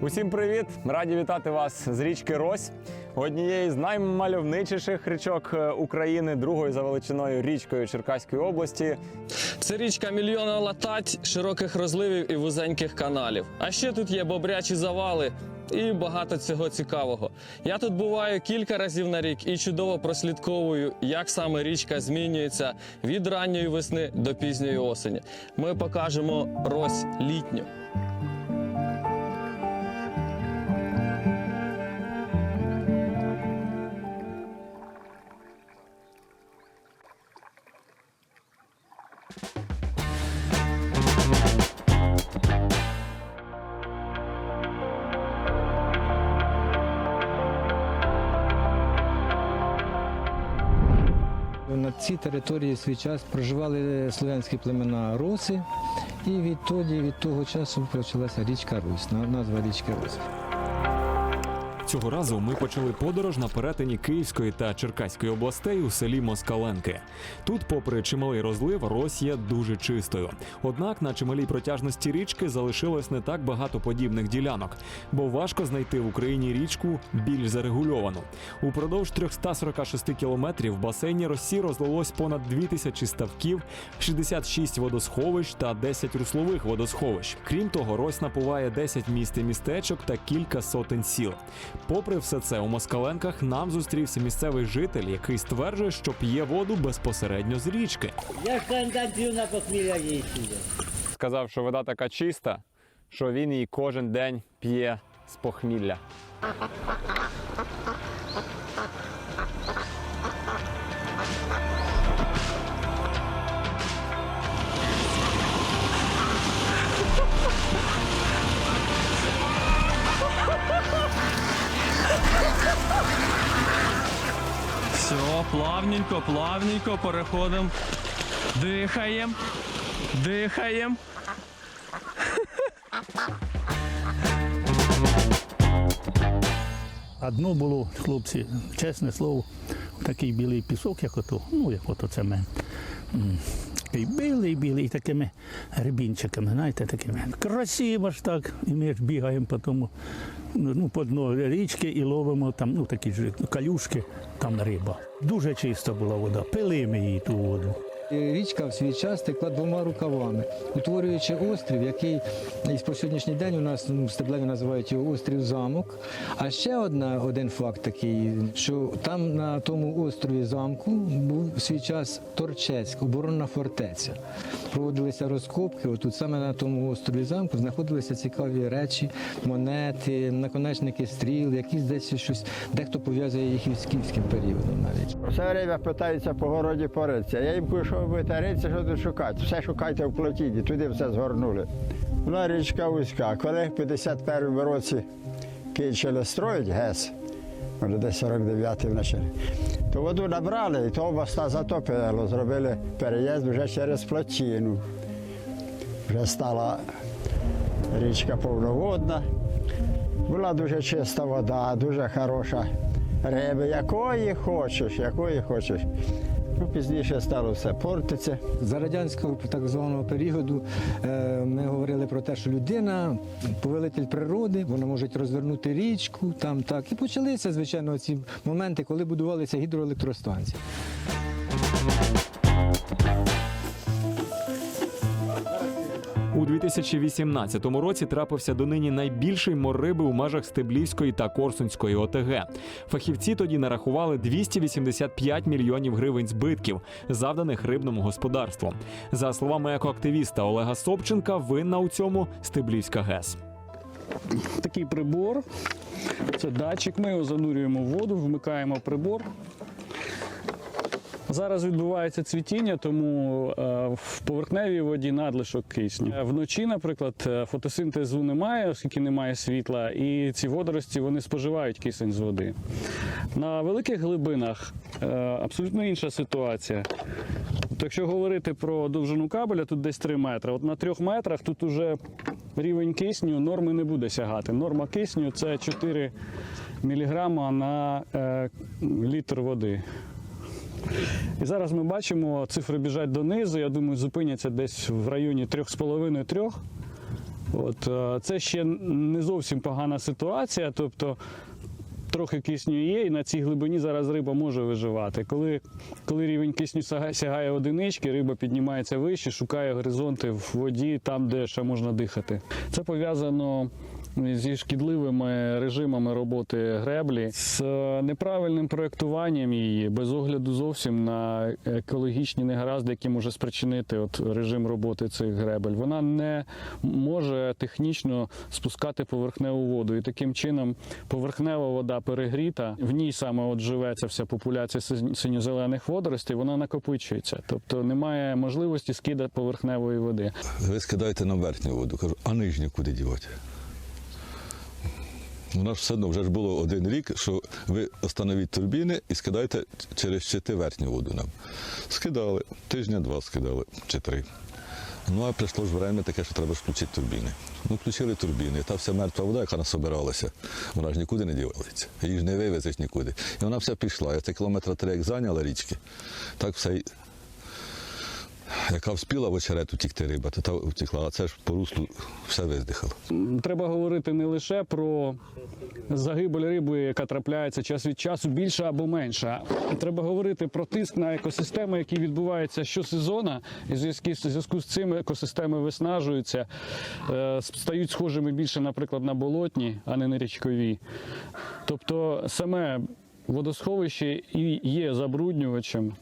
Усім привіт! Раді вітати вас з річки Рось, однієї з наймальовничіших річок е, України, другою за величиною річкою Черкаської області. Це річка мільйона латать, широких розливів і вузеньких каналів. А ще тут є бобрячі завали і багато цього цікавого. Я тут буваю кілька разів на рік і чудово прослідковую, як саме річка змінюється від ранньої весни до пізньої осені. Ми покажемо рось літню. Цій території в свій час проживали слов'янські племена Роси, і відтоді від того часу почалася річка Русь, назва річки Русь. Цього разу ми почали подорож на перетині Київської та Черкаської областей у селі Москаленки. Тут, попри чималий розлив, Рось є дуже чистою. Однак на чималій протяжності річки залишилось не так багато подібних ділянок, бо важко знайти в Україні річку більш зарегульовану. Упродовж 346 кілометрів в басейні Росі розлилось понад 2000 ставків, 66 водосховищ та 10 руслових водосховищ. Крім того, Рось напуває 10 міст і містечок та кілька сотень сіл. Попри все це, у Москаленках нам зустрівся місцевий житель, який стверджує, що п'є воду безпосередньо з річки. Я п'ю на похмілля їсти. Сказав, що вода така чиста, що він її кожен день п'є з похмілля. Все, плавненько, плавненько переходимо. Дихаємо, дихаємо. А дно було, хлопці, чесне слово, такий білий пісок, як ото, ну як ото цемент. М, Такий білий, білий, і такими гребінчиками, знаєте, такими. Красиво ж так. І ми ж бігаємо по тому, ну, по дно річки і ловимо там, ну такі ж калюшки, там риба. Дуже чиста була вода, пили ми її ту воду. І Річка в свій час текла двома рукавами, утворюючи острів, який і по сьогоднішній день у нас ну, стеблеві називають його острів замок. А ще одна, один факт такий, що там на тому острові замку був в свій час Торчецьк, оборонна фортеця. Проводилися розкопки. Отут саме на тому острові замку знаходилися цікаві речі, монети, наконечники стріл, якісь десь щось, дехто пов'язує їх із київським періодом навіть. Все время питаються по городі поритися. Я їм кажу, що ви будете ритися, що тут шукати. Все шукайте в плотіні, туди все згорнули. Вона річка вузька. Коли в 51-му році кінчили строїть ГЕС, може десь 49-й вначалі, то воду набрали, і то моста затопило, зробили переїзд вже через плотіну. Вже стала річка повноводна. Була дуже чиста вода, дуже хороша риби, якої хочеш, якої хочеш. Пізніше стало все портиться. За радянського так званого періоду е, ми говорили про те, що людина повелитель природи, вона може розвернути річку, там так. І почалися, звичайно, ці моменти, коли будувалися гідроелектростанції. 2018 році трапився донині найбільший мор риби у межах Стеблівської та Корсунської ОТГ. Фахівці тоді нарахували 285 мільйонів гривень збитків, завданих рибному господарству. За словами екоактивіста Олега Собченка, винна у цьому Стеблівська ГЕС. Такий прибор, це датчик, ми його занурюємо в воду, вмикаємо прибор. Зараз відбувається цвітіння, тому е, в поверхневій воді надлишок кисню. Е, Вночі, наприклад, е, фотосинтезу немає, оскільки немає світла, і ці водорості вони споживають кисень з води. На великих глибинах абсолютно інша ситуація. Якщо говорити про довжину кабеля, тут десь 3 метри. От на 3 метрах тут уже рівень кисню норми не буде сягати. Норма кисню це 4 мг на літр води. І зараз ми бачимо, цифри біжать донизу. Я думаю, зупиняться десь в районі 3,5-3. От е, це ще не зовсім погана ситуація. Тобто трохи кисню є, і на цій глибині зараз риба може виживати. Коли, коли рівень кисню сягає одинички, риба піднімається вище, шукає горизонти в воді, там, де ще можна дихати. Це пов'язано зі шкідливими режимами роботи греблі, з е, неправильним проєктуванням її, без огляду зовсім на екологічні негаразди, які може спричинити от режим роботи цих гребель. Вона не може технічно спускати поверхневу воду. І таким чином поверхнева вода перегріта, в ній саме от живе ця вся популяція синьо-зелених водоростей, вона накопичується. Тобто немає можливості скида поверхневої води. Ви скидаєте нам верхню воду. Кажу, а нижню куди дівати? У нас все одно вже ж було один рік, що ви остановіть турбіни і скидаєте через щити верхню воду нам. Скидали, тижня два скидали, чи три. Ну а прийшло ж время таке, що треба включити турбіни. Ну, включили турбіни, та вся мертва вода, яка насобиралася, вона ж нікуди не дівалася. Її ж не вивезеш нікуди. І вона вся пішла. І це кілометра три як зайняла річки, так все яка вспіла в очерету тікти риба, то та втекла, а це ж по руслу все виздихало. Треба говорити не лише про загибель риби, яка трапляється час від часу, більше або менше. Треба говорити про тиск на екосистеми, який відбувається щосезона, і в зв'язку з- цим екосистеми виснажуються, е, стають схожими більше, наприклад, на болотні, а не на річкові. Тобто саме водосховище і є забруднювачем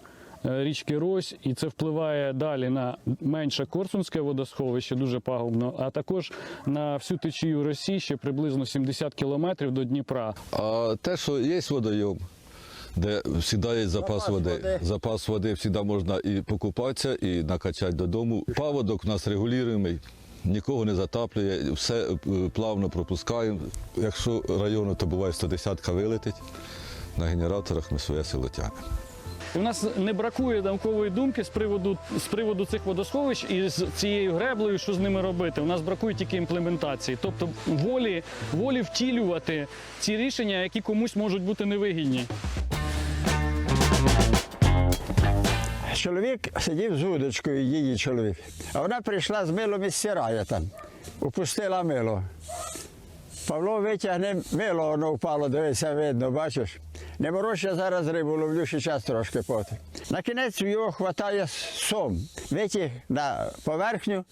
річки Рось, і це впливає далі на менше Корсунське водосховище, дуже пагубно, а також на всю течію Росії ще приблизно 70 кілометрів до Дніпра. А те, що є водойом, де завжди є запас, Запас води. води. Запас води завжди можна і покупатися, і накачати додому. Паводок у нас регулюємий. Нікого не затаплює, все е, плавно пропускаємо. Якщо району, то буває 110 вилетить. На генераторах ми своє село тягнемо. У нас не бракує наукової думки з приводу з приводу цих водосховищ і з цією греблею, що з ними робити. У нас бракує тільки імплементації, тобто волі, волі втілювати ці рішення, які комусь можуть бути невигідні. Чоловік сидів з удочкою, її чоловік. А вона прийшла з милом і стирає там. Упустила мило. Павло витягне мило, воно впало, дивися, видно, бачиш. Не мороч, я зараз рибу ловлю, ще час трошки поти. На кінець його хватає сом, витяг на поверхню,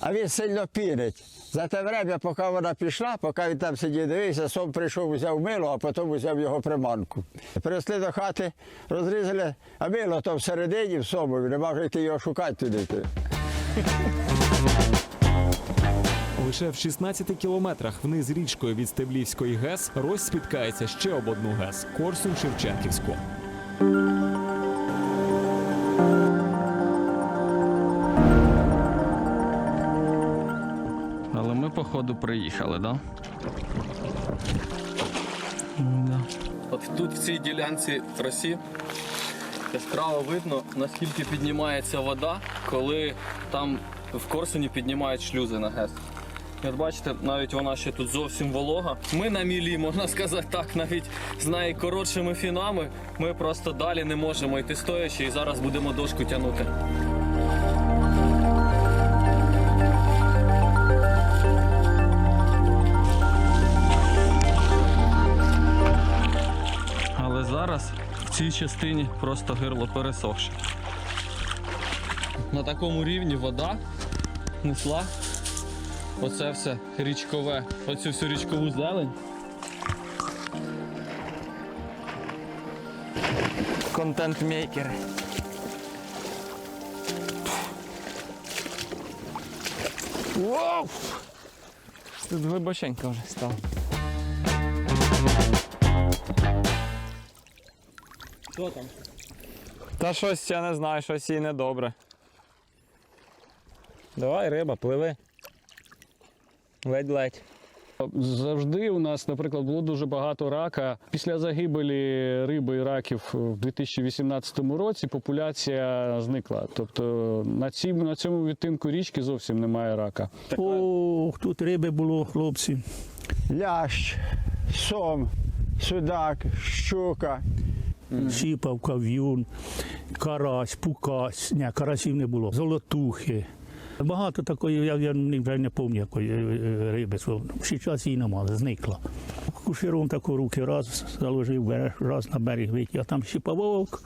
а він сильно пінить. За те время, поки вона пішла, поки він там сидів, дивився, сом прийшов, взяв мило, а потім взяв його приманку. Прийшли до хати, розрізали, а мило то всередині в сомові, не може йти його шукати туди. Лише в 16 кілометрах вниз річкою від Стеблівської ГЕС Рось спіткається ще об одну ГЕС Корсунь Шевченківську. Але ми, походу, приїхали, да? От тут, в цій ділянці Росі, яскраво видно, наскільки піднімається вода, коли там в Корсуні піднімають шлюзи на ГЕС. І От бачите, навіть вона ще тут зовсім волога. Ми на мілі, можна сказати так, навіть з найкоротшими фінами. Ми просто далі не можемо йти стоячи і зараз будемо дошку тягнути. Але зараз в цій частині просто гирло пересохше. На такому рівні вода несла оце все річкове, оцю всю річкову зелень. Контент-мейкери. Вау! Тут глибоченько вже стало. Що там? Та щось я не знаю, щось їй недобре. Давай, риба, пливи. Ледь-ледь. Завжди у нас, наприклад, було дуже багато рака. Після загибелі риби і раків в 2018 році популяція зникла. Тобто на цьому, на цьому відтинку річки зовсім немає рака. Ох, тут риби було, хлопці. Лящ, сом, судак, щука. Сіпавка, в'юн, карась, пукась. Ні, карасів не було. Золотухи. Багато такої, я, я вже не пам'ятаю якої е, е, риби, ще час її немає, зникла. Кушером таку руки раз заложив, береш, раз на берег витяг, а там щіпавок,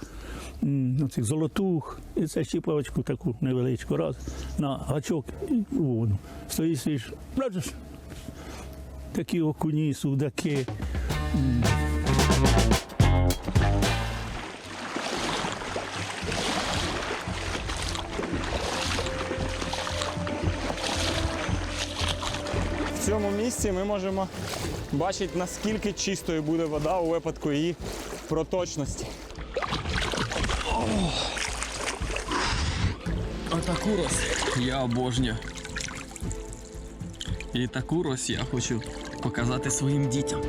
ну, цих золотух, і це щіпавочку таку невеличку, раз на гачок і у воду. Стоїш, стоїш, бачиш, такі окуні, судаки. Цьому місці ми можемо бачити, наскільки чистою буде вода у випадку її проточності. А рось я обожнюю. І таку роз я хочу показати своїм дітям.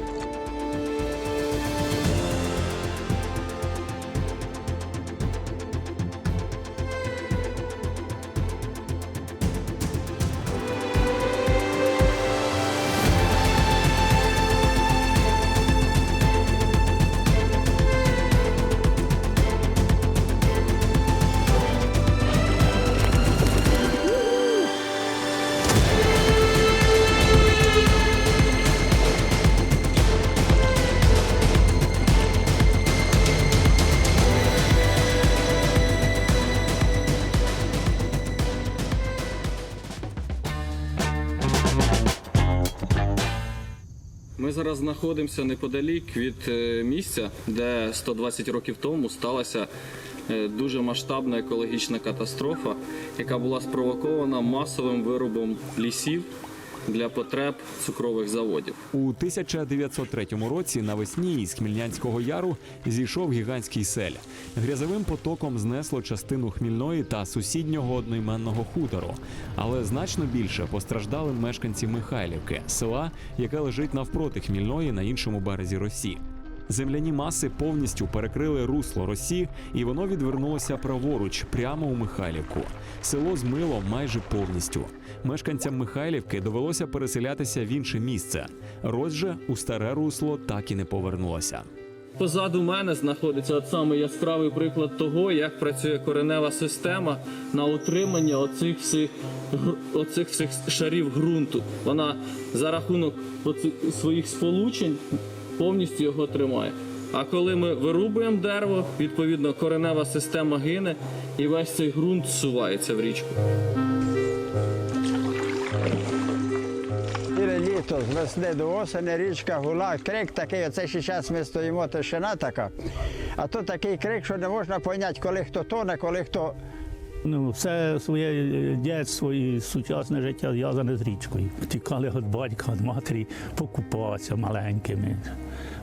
Зараз знаходимося неподалік від е, місця, де 120 років тому сталася е, дуже масштабна екологічна катастрофа, яка була спровокована масовим вирубом лісів для потреб цукрових заводів. У 1903 році навесні із Хмільнянського яру зійшов гігантський сель. Грязовим потоком знесло частину хмільної та сусіднього одноіменного хутору. Але значно більше постраждали мешканці Михайлівки, села, яке лежить навпроти хмільної на іншому березі Росі. Земляні маси повністю перекрили русло Росі, і воно відвернулося праворуч, прямо у Михайлівку. Село змило майже повністю. Мешканцям Михайлівки довелося переселятися в інше місце. Рось у старе русло так і не повернулося. Позаду мене знаходиться от саме яскравий приклад того, як працює коренева система на утримання оцих всіх, оцих всіх шарів ґрунту. Вона за рахунок своїх сполучень повністю його тримає. А коли ми вирубуємо дерево, відповідно коренева система гине і весь цей ґрунт зсувається в річку. Ціле літо з весни до осені річка гула, крик такий, оце ще час ми стоїмо, тишина така. А то такий крик, що не можна поняти, коли хто тоне, коли хто Ну, все своє е, дитинство і сучасне життя зв'язане з річкою. Тікали від батька, від матері, покупатися маленькими.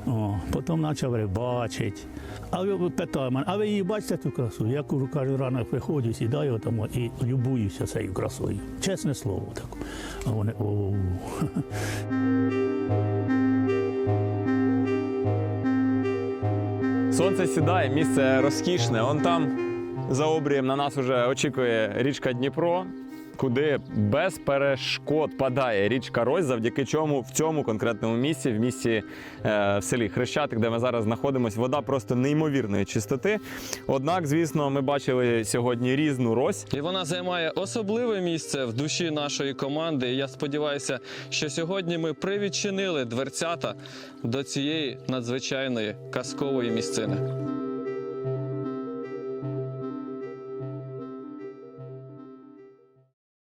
О, потім почав рибачити. А питає мене, а ви її бачите цю красу? Я кажу, кожен ранок виходжу, сідаю там і любуюся цією красою. Чесне слово так. А вони о. Сонце сідає, місце розкішне. Он там за обрієм на нас уже очікує річка Дніпро, куди без перешкод падає річка Рось, завдяки чому в цьому конкретному місці, в місті е, в селі Хрещатик, де ми зараз знаходимося, вода просто неймовірної чистоти. Однак, звісно, ми бачили сьогодні різну рось. І вона займає особливе місце в душі нашої команди. І я сподіваюся, що сьогодні ми привідчинили дверцята до цієї надзвичайної казкової місцини.